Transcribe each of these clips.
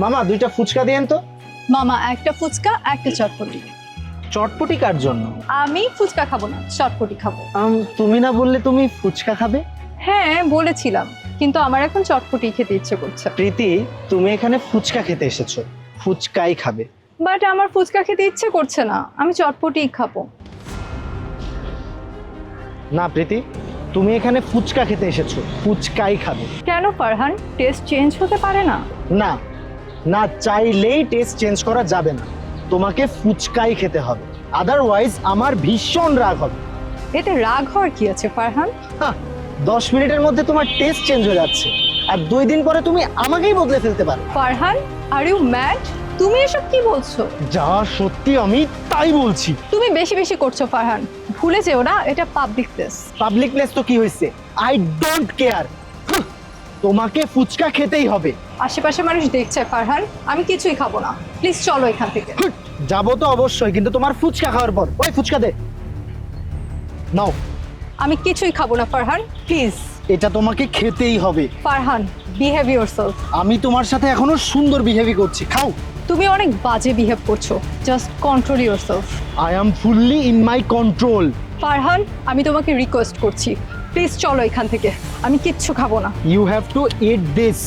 মামা দুইটা ফুচকা দিয়েন তো। মামা একটা ফুচকা একটা চটপটি। চটপটি কার জন্য? আমি ফুচকা খাব না চটপটি খাব। আম, তুমি না বললে তুমি ফুচকা খাবে? হ্যাঁ বলেছিলাম কিন্তু আমার এখন চটপটি খেতে ইচ্ছে করছে। প্রীতি তুমি এখানে ফুচকা খেতে এসেছ ফুচকাই খাবে। বাট আমার ফুচকা খেতে ইচ্ছে করছে না আমি চটপটিই খাব। না প্রীতি তুমি এখানে ফুচকা খেতে এসেছ ফুচকাই খাবে। কেন ফারহান? টেস্ট চেঞ্জ হতে পারে না। না না চাইলেই টেস্ট চেঞ্জ করা যাবে না। তোমাকে ফুচকাই খেতে হবে আদারওয়াইজ আমার ভীষণ রাগ হবে। এতে রাগ হওয়ার কি আছে ফারহান? দশ মিনিটের মধ্যে তোমার টেস্ট চেঞ্জ হয়ে যাচ্ছে আর দুই দিন পরে তুমি আমাকেই বদলে ফেলতে পারো। ফারহান আর ইউ ম্যাড তুমি এসব কি বলছো? যা সত্যি আমি তাই বলছি। তুমি বেশি বেশি করছ ফারহান। ভুলে যেও না এটা পাবলিক প্লেস পাবলিক প্লেস তো কি হয়েছে আই ডোন্ট কেয়ার তোমাকে ফুচকা খেতেই হবে। আশেপাশে মানুষ দেখছে ফারহান আমি কিছুই খাব না। প্লিজ চলো এখান থেকে। যাব তো অবশ্যই কিন্তু তোমার ফুচকা খাওয়ার পর। ওই ফুচকা দে। নাও। আমি কিছুই খাব না ফারহান। প্লিজ এটা তোমাকে খেতেই হবে। ফারহান বিহেভ ইউরসেলফ আমি তোমার সাথে এখনও সুন্দর বিহেভি করছি। খাও। তুমি অনেক বাজে বিহেভ করছ। Just control yourself I am fully in my control Farhan আমি তোমাকে রিকোয়েস্ট করছি। প্লিজ চলো এখান থেকে। আমি কিচ্ছু খাব না। You have to eat this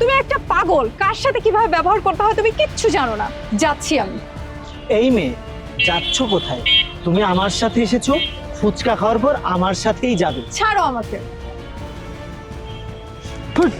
তুমি একটা পাগল। কার সাথে কীভাবে ব্যবহার করতে হয় তুমি কিচ্ছু জানো না। যাচ্ছি আমি। এই মেয়ে যাচ্ছ কোথায়? তুমি আমার সাথে এসেছ? ফুচকা খাওয়ার পর আমার সাথেই যাবে। ছাড়ো আমাকে। হুট,